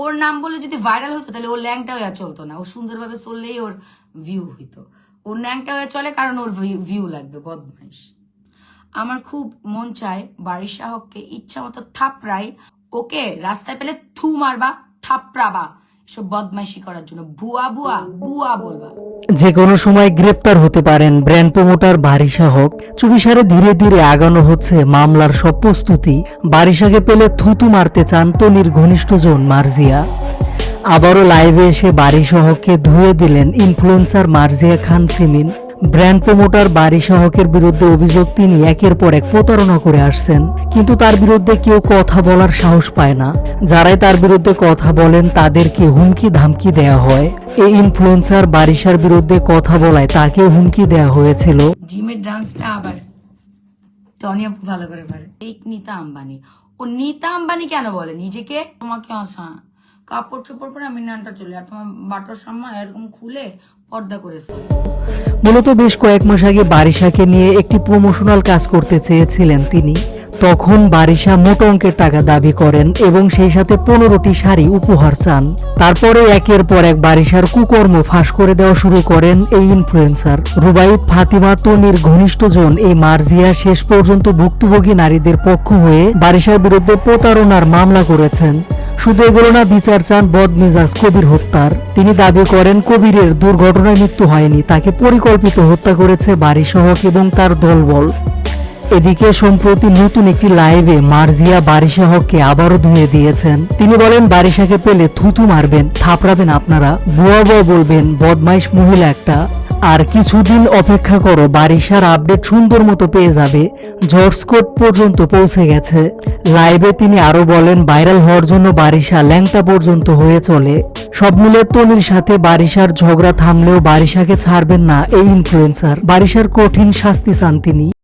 ওর নাম বলে যদি ভাইরাল হতো, তাহলে ওর ল্যাংটা হয়ে চলতো না। ও সুন্দরভাবে চললেই ওর ভিউ হইতো। ওর ল্যাংটা হয়ে চলে কারণ ওর ভিউ লাগবে, বদমাইশ। আমার খুব মন চায় বাড়ির শাহককে ইচ্ছা মতো থাপড়াই, ওকে রাস্তায় পেলে থু মারবা, থাপড়াবা। এসব বদমাইশি করার জন্য ভুয়া ভুয়া ভুয়া বলবা। যে কোনো সময় গ্রেপ্তার হতে পারেন ব্র্যান্ড প্রমোটার বারিশা হক। চুবিসারে ধীরে ধীরে আগানো হচ্ছে মামলার সব প্রস্তুতি। বারিশাকে পেলে থুতু মারতে চান তনির ঘনিষ্ঠ ঘনিষ্ঠজন মার্জিয়া। আবারও লাইভে এসে বারিশা হককে ধুয়ে দিলেন influencer Marzia Khan Simin. Brand promoter Barisha হকের বিরুদ্ধে অভিযোগ তিনি একের পর এক প্রতারণা করে আসছেন। কিন্তু তার বিরুদ্ধে কেউ কথা বলার সাহস পায় না। যারাই তার বিরুদ্ধে কথা বলেন, তাদেরকে হুমকি ধামকি দেয়া হয়। এই ইনফ্লুয়েন্সার বারিশার বিরুদ্ধে কথা বলায় তাকে হুমকি দেয়া হয়েছিল। জিমের ডান্সটা আবার টনি ভালো করে পারে। এই নিতা আম্বানি। ও নিতা আম্বানি কেন বলে? নিজেকে তোমাকে কাপড় চোপড় পরে আমি নানটা চলে আর তোমার বাটার সামা এরকম খুলে পর্দা করেছে মূলত বেশ কয়েক মাস আগে বারিশাকে নিয়ে একটি প্রমোশনাল কাজ করতে চেয়েছিলেন তিনি। তখন বারিশা মোটো অঙ্কের টাকা দাবি করেন এবং সেই সাথে পনেরোটি শাড়ি উপহার চান। তারপরে একের পর এক বারিশার কুকর্ম ফাঁস করে দেওয়া শুরু করেন এই ইনফ্লুয়েন্সার রুবাইত, ফাতিমা, তনির ঘনিষ্ঠজন এই মার্জিয়া শেষ পর্যন্ত ভুক্তভোগী নারীদের পক্ষ হয়ে বারিশার বিরুদ্ধে প্রতারণার মামলা করেছেন। শুধু এগুলো না, বিচার চান বদমেজাজ কবির হত্যার। তিনি দাবি করেন, কবিরের দুর্ঘটনায় মৃত্যু হয়নি, তাকে পরিকল্পিত হত্যা করেছে বাড়ি সহক এবং তার দলবল। এদিকে সম্প্রতি নতুন একটি লাইভে মার্জিয়া বারিশা হককে আবারও ধুয়ে দিয়েছেন। তিনি বলেন বারিশাকে পেলে থুতু মারবেন, থাপড়াবেন আপনারা বুয়া বুয়া বলবেন, বদমাইশ মহিলা একটা। আর কিছুদিন অপেক্ষা করো, বারিশার আপডেট সুন্দর মতো পেয়ে যাবে। জর্জকোট পর্যন্ত পৌঁছে গেছে। লাইভে তিনি আরও বলেন ভাইরাল হওয়ার জন্য বারিশা ল্যাংটা পর্যন্ত হয়ে চলে। সব মিলে তনির সাথে বারিশার ঝগড়া থামলেও বারিশাকে ছাড়বেন না এই ইনফ্লুয়েন্সার বারিশার কঠিন শাস্তি চান তিনি।